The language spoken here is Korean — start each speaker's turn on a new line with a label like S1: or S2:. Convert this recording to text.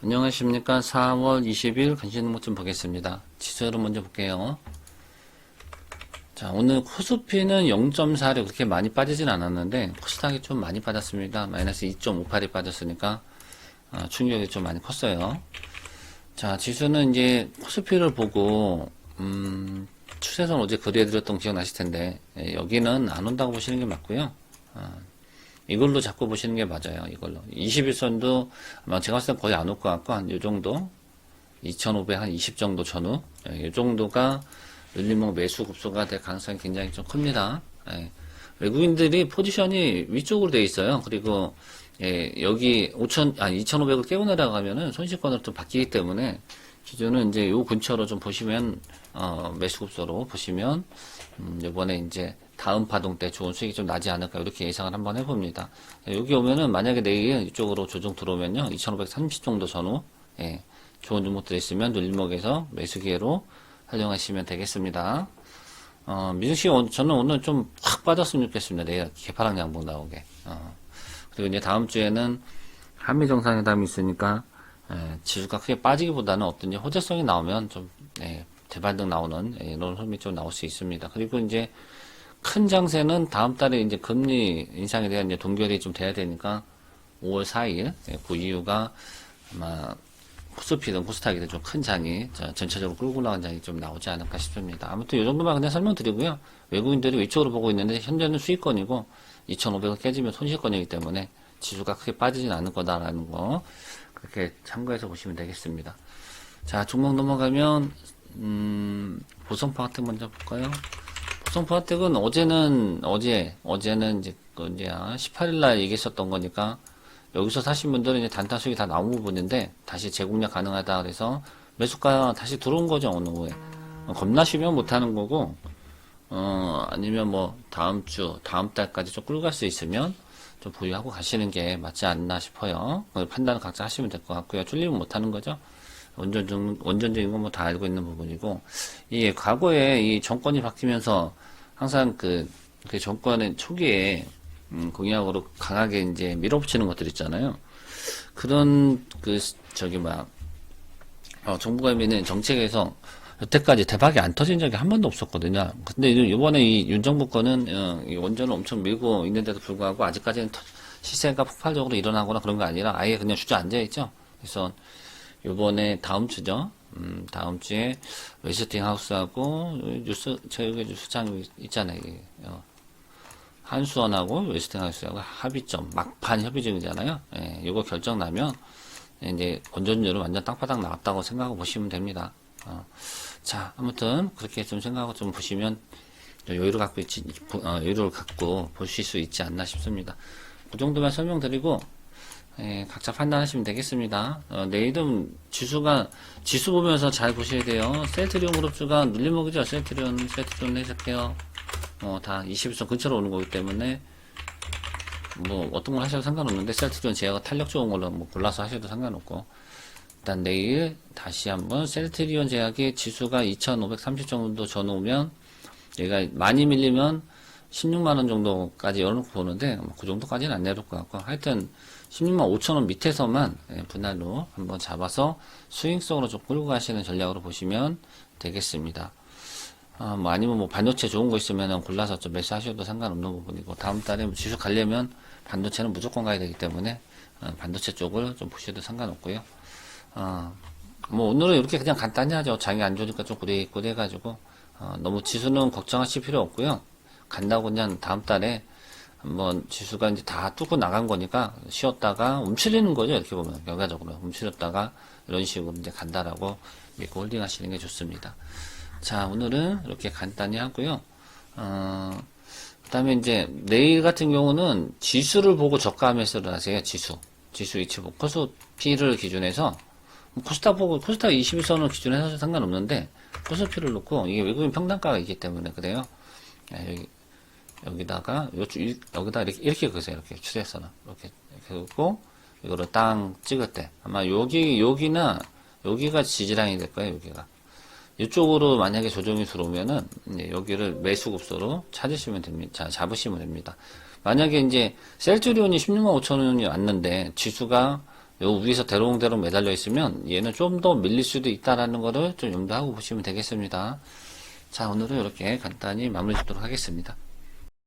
S1: 안녕하십니까. 4월 20일 간신목 좀 보겠습니다. 지수를 먼저 볼게요. 자, 오늘 코스피는 0.4를 그렇게 많이 빠지진 않았는데, 코스닥이 좀 많이 빠졌습니다. 마이너스 2.58이 빠졌으니까, 아, 충격이 좀 많이 컸어요. 자, 지수는 이제 코스피를 보고, 음, 추세선 어제 거 기억나실 텐데, 예, 여기는 안 온다고 보시는 게 맞고요. 아, 이걸로 자꾸 보시는 게 맞아요. 이걸로. 21선도 아마 제가 봤을 때 거의 안 올 것 같고, 한 요 정도, 2500한20 정도 전후, 예, 이 정도가 늘림목 매수 급소가 될 가능성이 굉장히 좀 큽니다. 예. 외국인들이 포지션이 위쪽으로 돼 있어요. 그리고 예, 여기 5천, 아니 2,500을 깨고 내려가면은 손실권으로 좀 바뀌기 때문에 기준은 이제 요 근처로 좀 보시면 어, 매수 급소로 보시면 음, 이번에 이제 다음 파동 때 좋은 수익이 좀 나지 않을까 이렇게 예상을 한번 해봅니다. 예, 여기 오면은 만약에 내일 이쪽으로 조정 들어오면요 2,530 정도 전후 예, 좋은 종목들 있으면 눌림목에서 매수 기회로 활용하시면 되겠습니다. 어, 미증시 오- 저는 오늘 좀 확 빠졌으면 좋겠습니다. 내일 개파랑 양봉 나오게. 어, 그리고 이제 다음 주에는 한미 정상회담이 있으니까 예, 지수가 크게 빠지기보다는 어떤 이제 호재성이 나오면 좀 예, 대반등 나오는 예, 이런 흐름이 좀 나올 수 있습니다. 그리고 이제 큰 장세는 다음 달에 이제 금리 인상에 대한 이제 동결이 좀 돼야 되니까 5월 4일 예, 그 이유가 아마 코스피든 코스닥이든 좀 큰 장이 저 전체적으로 끌고 올라간 장이 좀 나오지 않을까 싶습니다. 아무튼 이 정도만 그냥 설명드리고요. 외국인들이 위쪽으로 보고 있는데 현재는 수익권이고 2,500을 깨지면 손실권이기 때문에 지수가 크게 빠지진 않을 거다라는 거 그렇게 참고해서 보시면 되겠습니다. 자 종목 넘어가면 음, 보성 파텍 먼저 볼까요? 보성 파텍은 어제는 어제 어제는 이제 그 이제 18일 날 얘기했었던 거니까 여기서 사신 분들은 이제 단타 수익이 다 나온 부분인데 다시 재공략 가능하다 그래서 매수가 다시 들어온 거죠 어느 후에 어, 겁나시면 못하는 거고 어 아니면 뭐 다음 주 다음 달까지 좀 끌고 갈 수 있으면 좀 보유하고 가시는 게 맞지 않나 싶어요. 그 판단을 각자 하시면 될 것 같고요. 줄리면 못하는 거죠. 원전적 원전적인 건 뭐 다 알고 있는 부분이고. 이 과거에 이 정권이 바뀌면서 항상 그, 그 정권의 초기에 음, 공약으로 강하게 이제 밀어붙이는 것들 있잖아요. 그런 그 저기 막 어, 정부가 미는 정책에서 여태까지 대박이 안 터진 적이 한 번도 없었거든요. 근데 이- 이번에 이 윤정부 거는 어, 이 원전을 엄청 밀고 있는데도 불구하고 아직까지는 터- 시세가 폭발적으로 일어나거나 그런 거 아니라 아예 그냥 주저앉아 있죠. 그래서 요번에 다음 주죠. 음, 다음 주에 웨스팅 하우스하고 뉴스 저기 뉴스장 있잖아요. 어, 한수원하고 웨스팅 하우스하고 합의점 막판 협의 중이잖아요. 예, 이거 결정 나면 이제 원전율은 완전 땅바닥 나왔다고 생각하고 보시면 됩니다. 어, 자, 아무튼 그렇게 좀 생각하고 좀 보시면 여유를 갖고 있지, 어, 여유를 갖고 보실 수 있지 않나 싶습니다. 그 정도만 설명드리고 예, 각자 판단하시면 되겠습니다. 어, 내일은 지수가 지수 보면서 잘 보셔야 돼요. 셀트리온 그룹주가 눌림목이죠. 셀트리온, 셀트리온 해석해요. 어, 다 21선 근처로 오는 거기 때문에 뭐 어떤 걸 하셔도 상관없는데 셀트리온 제가 탄력 좋은 걸로 뭐 골라서 하셔도 상관없고 일단 내일 다시 한번 셀트리온 제약의 지수가 2530 정도 전후 오면 얘가 많이 밀리면 16만원 정도까지 열어놓고 보는데 뭐그 정도까지는 안 내려올 것 같고 하여튼 16만 5천원 밑에서만 예, 분할로 한번 잡아서 스윙성으로 좀 끌고 가시는 전략으로 보시면 되겠습니다. 아, 뭐 아니면 뭐 반도체 좋은 거 있으면 골라서 좀 매수하셔도 상관없는 부분이고 다음 달에 뭐 지수 가려면 반도체는 무조건 가야 되기 때문에 어, 반도체 쪽을 좀 보셔도 상관없고요. 어, 뭐 오늘은 이렇게 그냥 간단히 하죠. 장이 안 좋으니까 좀 꾸리꾸리 해가지고 어, 너무 지수는 걱정하실 필요 없고요. 간다고 그냥 다음 달에 한번 지수가 이제 다 뚫고 나간 거니까 쉬었다가 움츠리는 거죠. 이렇게 보면 결과적으로 움츠렸다가 이런 식으로 이제 간다라고 믿고 홀딩 하시는 게 좋습니다. 자, 오늘은 이렇게 간단히 하고요. 어, 그 다음에 이제 내일 같은 경우는 지수를 보고 저가 매수를 하세요. 지수. 지수 위치 보고. 코스피를 기준해서 뭐 코스닥 보고 코스닥 21선을 기준해서 상관없는데 코스피를 놓고 이게 외국인 평단가가 있기 때문에 그래요. 예, 여기 여기다가 요 주- 이- 여기다 이렇게 이렇게 그으세요. 이렇게 추세선을 이렇게 그고 이거를 땅 찍을 때 아마 여기 여기나 여기가 지지라인이 될 거예요. 여기가 이쪽으로 만약에 조정이 들어오면은 여기를 매수급소로 찾으시면 됩니다. 자, 잡으시면 됩니다. 만약에 이제 셀트리온이 16만 5천 원이 왔는데 지수가 요 위에서 대롱대롱 매달려 있으면 얘는 좀 더 밀릴 수도 있다라는 거를 좀 염두하고 보시면 되겠습니다. 자, 오늘은 이렇게 간단히 마무리 짓도록 하겠습니다.